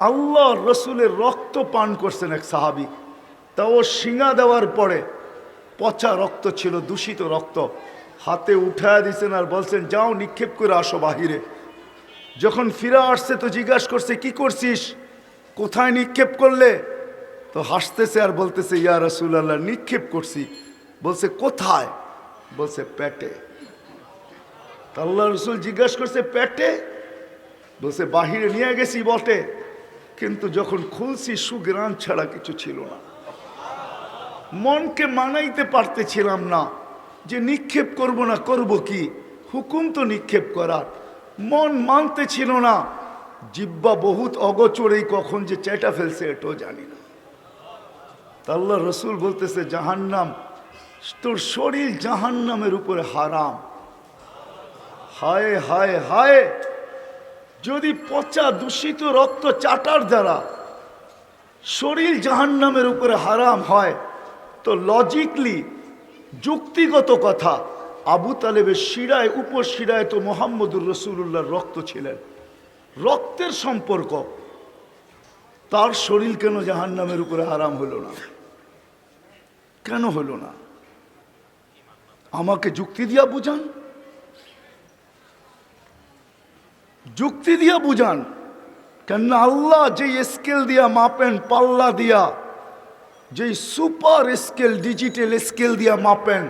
আল্লাহ রসুলের রক্ত পান করছেন এক সাহাবি। তা ও শিঙা দেওয়ার পরে পচা রক্ত ছিল, দূষিত রক্ত। হাতে উঠায় দিয়েছেন আর বলছেন, যাও, নিক্ষেপ করে আসো বাহিরে। যখন ফিরে আসছে তো জিজ্ঞাসা করছে, কি করছিস? কোথায় নিক্ষেপ করলে? তো হাসতেছে আর বলতেছে, ইয়া রসুল আল্লাহ নিক্ষেপ করছি। বলছে, কোথায়? বলছে, পেটে। আল্লাহ রসুল জিজ্ঞাসা করছে, পেটে? বলছে, বাহিরে নিয়ে গেছি বটে। কিন্তু যখন খুলছি সুগ্রাণ ছাড়া কিছু ছিল না, মনকে মানাইতে পারতেছিলাম না যে নিক্ষেপ করব না, করব কি? হুকুম তো নিক্ষেপ করার। মন মানতে ছিল না। জিব্বা বহুত অগচরেই কখন যে চেটা ফেলছে এটাও জানি না। আল্লাহ রসুল বলতেছে, জাহান্নাম, তোর শরীর জাহান্নামের উপরে হারাম। হায় হায় হায় যদি পচা দূষিত রক্ত চাটার দ্বারা শরীর জাহান্নামের উপরে হারাম হয়, তো লজিকলি যুক্তিগত কথা, আবু তালেবের শিরায়, উপশিরায় তো মোহাম্মদুর রসুল্লাহর রক্ত ছিলেন। রক্তের সম্পর্ক, তার শরীর কেন জাহান্নামের উপরে হারাম হলো না? কেন হলো না? আমাকে যুক্তি দিয়া বুঝান। যুক্তি দিয়া বুঝান। কেন আল্লাহ যে স্কেল দিয়া মাপেন, পাল্লা দিয়া, যেই সুপার স্কেল ডিজিটাল স্কেল দিয়া মাপেন,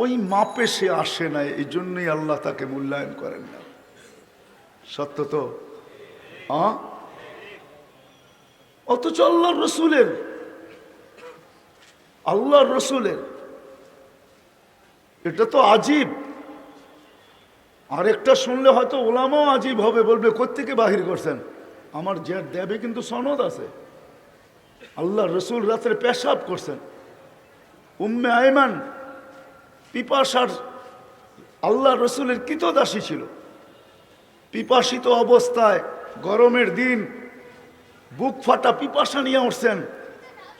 ওই মাপে সে আসে না এই জন্যই আল্লাহ তাকে মূল্যায়ন করেন না। সত্য তো? অথচ আল্লাহর রসুলের আল্লাহর রসুলের, এটা তো আজীব। আরেকটা শুনলে হয়তো ওলামাও আজীব হবে, বলবে, কোত্থেকে বাহির করছেন? আমার যে দেবে কিন্তু সনদ আছে। আল্লাহ রসুল রাত্রে পেশাব করছেন। উম্মে আয়মান পিপাসার আল্লাহ রসুলের কৃতদাসী ছিল। পিপাসিত অবস্থায় গরমের দিন বুক ফাটা পিপাসা নিয়ে উঠছেন।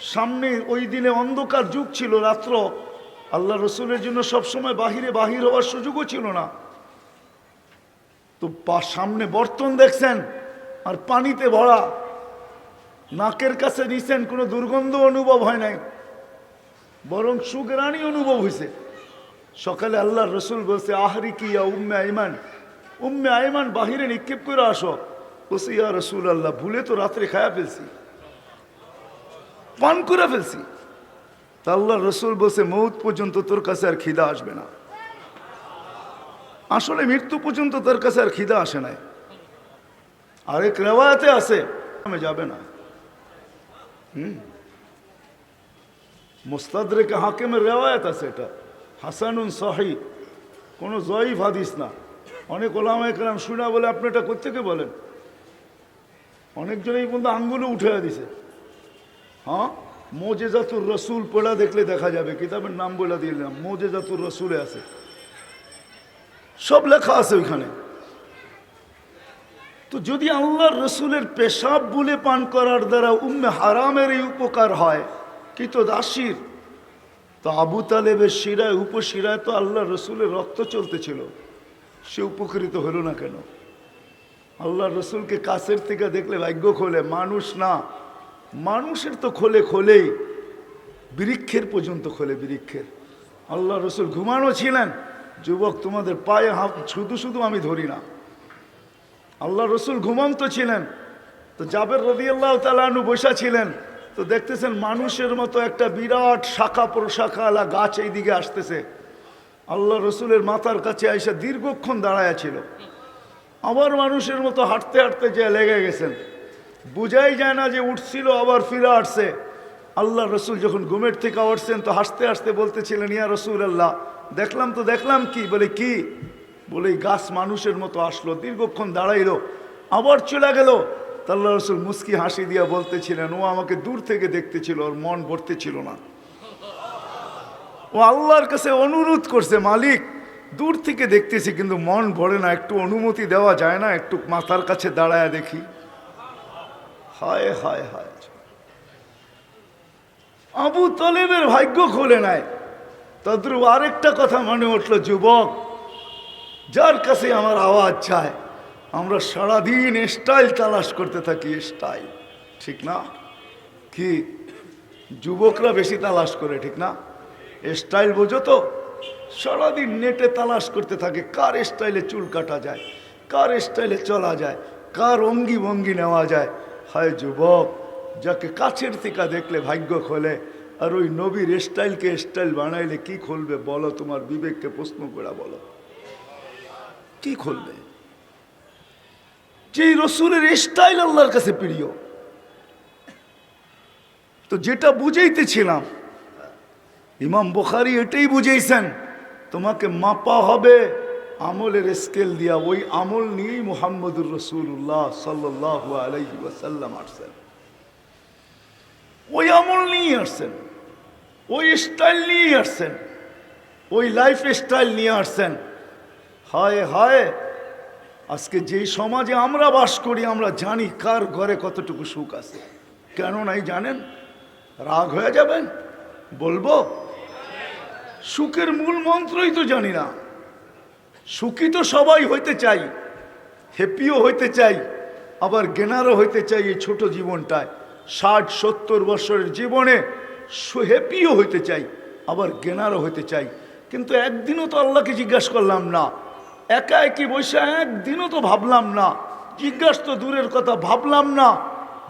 সামনে ওই দিনে অন্ধকার যুগ ছিল, রাত্র। আল্লাহ রসুলের জন্য সবসময় বাহিরে বাহির হওয়ার সুযোগও ছিল না। তো সামনে বর্তন দেখছেন আর পানিতে ভরা। নাকের কাছে নিছেন, কোনো দুর্গন্ধ অনুভব হয় নাই। বরং সুগ্রাণী অনুভব হয়েছে সকালে আল্লাহ রসুল বলছে, আহারি কি ইয়া উম্মে আইমান? উম্মে আইমান, বাহিরে নিক্ষেপ করে আসো। বলছে, ইয়া রসুল আল্লাহ ভুলে তো রাত্রে খায়া ফেলছি। পান করে ফেলছি। তা আল্লাহ রসুল বলছে, মৌত পর্যন্ত তোর কাছে আর খিদা আসবে না। আসলে মৃত্যু পর্যন্ত তার কাছে আর খিদা আসে নাই। আরেক রেওয়াতে আছে, আমি যাবে না। হুম। মুস্তাদরেকে হাকিমের রেওয়ায়ত আছে এটা। হাসানুন সাহি। কোনো জয়ীফ হাদিস না। অনেক ওলামা একরাম শুনা বলে, আপনি এটা কোথেকে বলেন? অনেকজনেই কিন্তু আঙ্গুলে উঠে দিছে। হ্যাঁ? মোজেজাতুর রসুল পড়া দেখলে দেখা যাবে। কিতাবের নাম বলে দিলাম। মোজেজাতুর রসুলে আছে। সব লেখা আছে ওইখানে। তো যদি আল্লাহর রসুলের পেশাব বলে পান করার দ্বারা উম্মে হারামের এই উপকার হয়, কি তো দাসির? তো আবু তালেবের শিরায়, উপশিরায় তো আল্লাহ রসুলের রক্ত চলতেছিল। সে উপকৃত হলো না কেন? আল্লাহ রসুলকে কাছের থেকে দেখলে ভাগ্য খোলে, মানুষ না। মানুষের তো খোলে খোলেই বৃক্ষের পর্যন্ত খোলে বৃক্ষের আল্লাহ রসুল ঘুমানো ছিলেন যুবক, তোমাদের পায়ে হাত, শুধু শুধু আমি ধরি না। আল্লাহ রসুল ঘুমন্ত ছিলেন। তো জাবের রবি আল্লাহ তালু বসা ছিলেন। তো দেখতেছেন মানুষের মতো একটা বিরাট শাখা প্রশাখালা গাছ এই দিকে আসতেছে। আল্লাহ রসুলের মাথার কাছে আইসা দীর্ঘক্ষণ দাঁড়ায়া ছিল। আবার মানুষের মতো হাঁটতে হাঁটতে যে লেগে গেছেন। বুঝাই যায় না যে উঠছিল, আবার ফিরে আসছে। আল্লাহ রসুল যখন ঘুমের থেকে উঠছেন, তো হাসতে হাসতে বলতেছিলেন, ইয়া রসুল আল্লাহ দেখলাম তো দেখলাম কি? বলে কি? বলে গাছ মানুষের মতো আসলো, দীর্ঘক্ষণ দাঁড়াইলো, আবার চলে গেল। তা আল্লাহ রসুল মুস্কি হাসি দিয়া বলতেছিলেন, ও আমাকে দূর থেকে দেখতেছিল, ওর মন ভরতে ছিল না। ও আল্লাহর কাছে অনুরোধ করছে, মালিক, দূর থেকে দেখতেছি, কিন্তু মন ভরে না, একটু অনুমতি দেওয়া যায় না, একটু মাথার কাছে দাঁড়ায় দেখি। হায় হায় হায়। আবু তলেবের ভাগ্য খুলে নেয় তদ্রুপ আরেকটা কথা মনে উঠল, যুবক, যার কাছে আমার আওয়াজ চায় আমরা সারাদিন স্টাইল তালাশ করতে থাকি, স্টাইল, ঠিক না? কি? যুবকরা বেশি তালাশ করে, ঠিক না? স্টাইল বোঝো তো, সারাদিন নেটে তালাশ করতে থাকে, কার স্টাইলে চুল কাটা যায়, কার স্টাইলে চলা যায়, কার অঙ্গি ভঙ্গি নেওয়া যায়। হায় যুবক যাকে কাছের থেকে দেখলে ভাগ্য খোলে, আর ওই নবীর স্টাইলকে স্টাইল বানাইলে কি খুলবে বলো, তোমার বিবেককে প্রশ্ন করা বলো। কি খুলবে? যে রসুলের স্টাইল আল্লাহর কাছে প্রিয়। তো যেটা বুঝাইতেছিলাম, ইমাম বুখারি এটাই বুঝেছেন তোমাকে মাপা হবে আমলের স্কেল দিয়া, ওই আমল নিয়েই মোহাম্মদুর রসুল্লাহ সাল্লাহ ওয়াসাল্লাম আসছেন। ওই আমল নিয়ে আসছেন, ওই স্টাইল নিয়ে আসছেন, ওই লাইফ স্টাইল নিয়ে আসছেন। হায় হায়, আজকে যেই সমাজে আমরা বাস করি, আমরা জানি কার ঘরে কতটুকু সুখ আছে। কেন নাই জানেন? রাগ হয়ে যাবেন? বলব? সুখের মূল মন্ত্রই তো জানি না। সুখী তো সবাই হইতে চাই হ্যাপিও হইতে চাই, আবার গেনারও হইতে চাই এই ছোট জীবনটায়। ষাট, সত্তর বছরের জীবনে হ্যাপিও হইতে চাই, আবার জ্ঞানারও হইতে চাই। কিন্তু একদিনও তো আল্লাহকে জিজ্ঞাসা করলাম না। একা একই বসে একদিনও তো ভাবলাম না। জিজ্ঞাসা তো দূরের কথা, ভাবলাম না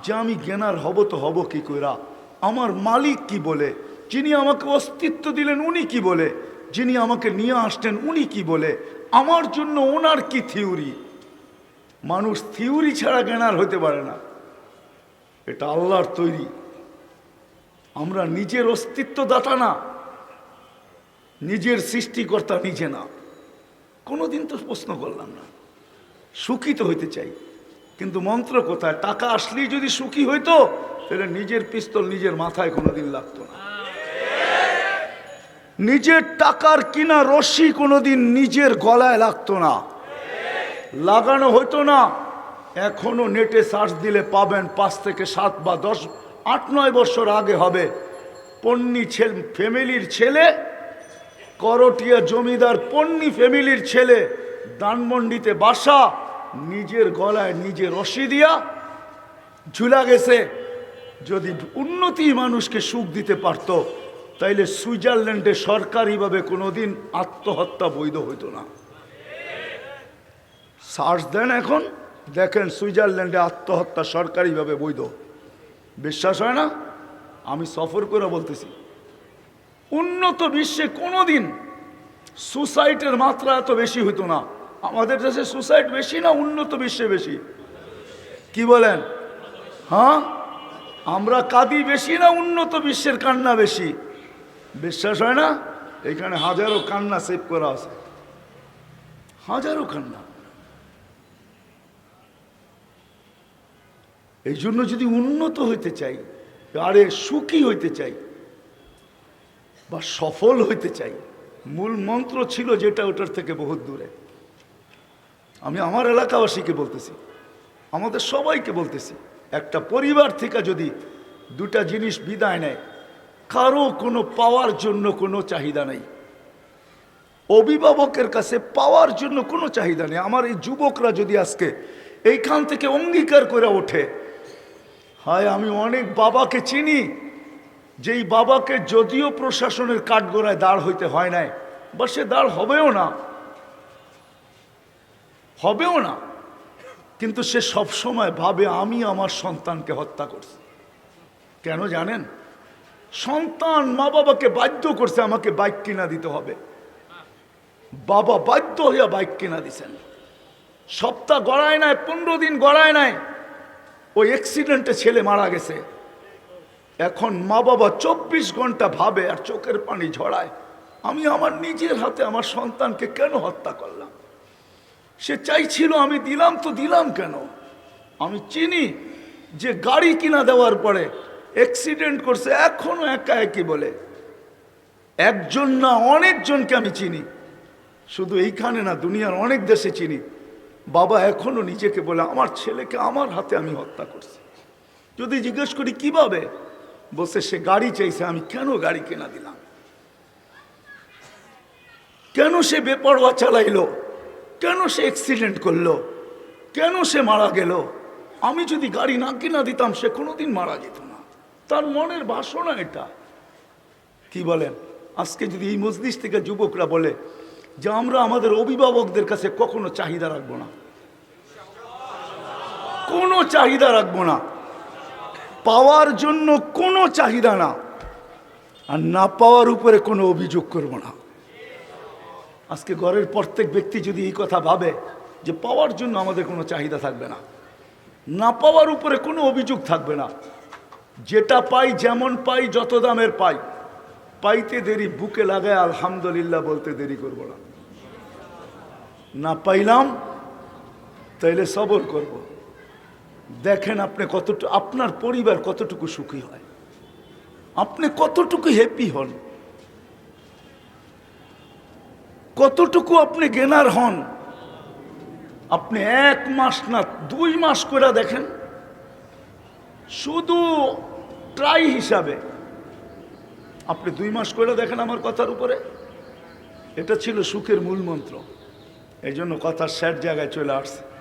যে আমি জ্ঞানার হব তো হব কি কইরা। আমার মালিক কি বলে? যিনি আমাকে অস্তিত্ব দিলেন উনি কি বলে? যিনি আমাকে নিয়ে আসতেন উনি কি বলে? আমার জন্য ওনার কি থিওরি মানুষ থিওরি ছাড়া জ্ঞানার হতে পারে না। এটা আল্লাহর তৈরি। আমরা নিজের অস্তিত্ব দাতা না, নিজের সৃষ্টিকর্তা নিজে না। কোনোদিন তো প্রশ্ন করলাম না। সুখী তো হইতে চাই, কিন্তু মন্ত্র কোথায়? টাকা আসলেই যদি সুখী হইতো, তাহলে নিজের পিস্তল নিজের মাথায় কোনোদিন লাগতো না। নিজের টাকার কিনা রশি কোনোদিন নিজের গলায় লাগতো না। লাগানো হতো না। এখনও নেটে সার্চ দিলে পাবেন পাঁচ থেকে সাত বা দশ, আট, নয় বছর আগে হবে। পন্নী ছেলে, ফ্যামিলির ছেলে, করটিয়া জমিদার পন্নী ফ্যামিলির ছেলে দানমন্ডিতে বাসা, নিজের গলায় নিজে রশি দিয়া ঝুলা গেছে। যদি উন্নতি মানুষকে সুখ দিতে পারত, তাইলে সুইজারল্যান্ডে সরকারিভাবে কোনোদিন আত্মহত্যা বৈধ হইতো না। সার্চ দেন এখন। দেখেন সুইজারল্যান্ডে আত্মহত্যা সরকারিভাবে বৈধ। বিশ্বাস হয় না? আমি সফর করে বলতেছি। উন্নত বিশ্বে কোনোদিন সুসাইডের মাত্রা এত বেশি হতো না। আমাদের দেশে সুসাইড বেশি না উন্নত বিশ্বে বেশি? কি বলেন? হ্যাঁ? আমরা কাঁদি বেশি না উন্নত বিশ্বের কান্না বেশি? বিশ্বাস হয় না? এখানে হাজারো কান্না সেভ করা আছে। হাজারো কান্না। এই জন্য যদি উন্নত হইতে চাই, আরে সুখী হইতে চাই, বা সফল হইতে চাই, মূল মন্ত্র ছিল যেটা ওটার থেকে বহুত দূরে। আমি আমার এলাকাবাসীকে বলতেছি, আমাদের সবাইকে বলতেছি, একটা পরিবার থেকে যদি দুটা জিনিস বিদায় নেয়, কারও কোনো পাওয়ার জন্য কোনো চাহিদা নেই। অভিভাবকের কাছে পাওয়ার জন্য কোনো চাহিদা নেই। আমার এই যুবকরা যদি আজকে এইখান থেকে অঙ্গীকার করে ওঠে হায়, আমি অনেক বাবাকে চিনি, যেই বাবাকে যদিও প্রশাসনের কাঠগোড়ায় দাঁড় হইতে হয় নাই, বা সে দাঁড় হবেও না হবেও না, কিন্তু সে সব সময় ভাবে, আমি আমার সন্তানকে হত্যা করছি। কেন জানেন? সন্তান মা বাবাকে বাধ্য করছে, আমাকে বাইক কিনা দিতে হবে। বাবা বাধ্য হইয়া বাইক কিনা দিছেন। সপ্তাহ গড়ায় নাই, পনেরো দিন গড়ায় নাই ওই অ্যাক্সিডেন্টে ছেলে মারা গেছে। এখন মা বাবা চব্বিশ ঘণ্টা ভাবে আর চোখের পানি ঝড়ায় আমি আমার নিজের হাতে আমার সন্তানকে কেন হত্যা করলাম? সে চাইছিল আমি দিলাম তো দিলাম কেন? আমি চিনি যে গাড়ি কিনা দেওয়ার পরে অ্যাক্সিডেন্ট করছে, এখনও একা একই বলে। একজন না অনেকজনকে আমি চিনি। শুধু এইখানে না, দুনিয়ার অনেক দেশে চিনি। বাবা এখনও নিজেকে বলে, আমার ছেলেকে আমার হাতে আমি হত্যা করছি। যদি জিজ্ঞেস করি, কীভাবে? বসে সে গাড়ি চাইছে, আমি কেন গাড়ি কেনা দিলাম? কেন সে বেপরোয়া চালাইলো? কেন সে অ্যাক্সিডেন্ট করল? কেন সে মারা গেল? আমি যদি গাড়ি না কিনা দিতাম, সে কোনোদিন মারা যেত না। তার মনের বাসনা এটা। কি বলেন? আজকে যদি এই মসজিদ থেকে যুবকরা বলে যে আমরা আমাদের অভিভাবকদের কাছে কখনো চাহিদা রাখব না। কোনো চাহিদা রাখব না। পাওয়ার জন্য কোনো চাহিদা না। আর না পাওয়ার উপরে কোনো অভিযোগ করব না। আজকে ঘরের প্রত্যেক ব্যক্তি যদি এই কথা ভাবে যে পাওয়ার জন্য আমাদের কোনো চাহিদা থাকবে না না পাওয়ার উপরে কোনো অভিযোগ থাকবে না। যেটা পাই যেমন পাই যত দামের পাই। পাইতে দেরি, বুকে লাগায় আলহামদুলিল্লাহ বলতে দেরি করব না। না পাইলাম, তাইলে সবর করব। দেখেন আপনি কতটুকু, আপনার পরিবার কতটুকু সুখী হয়। আপনি কতটুকু হ্যাপি হন। কতটুকু আপনি গেনার হন। আপনি এক মাস না, দুই মাস করে দেখেন। শুধু ট্রাই হিসাবে আপনি দুই মাস করে দেখেন আমার কথার উপরে? এটা ছিল সুখের মূল মন্ত্র এই জন্য কথা স্যার জায়গায় চলে আসছে।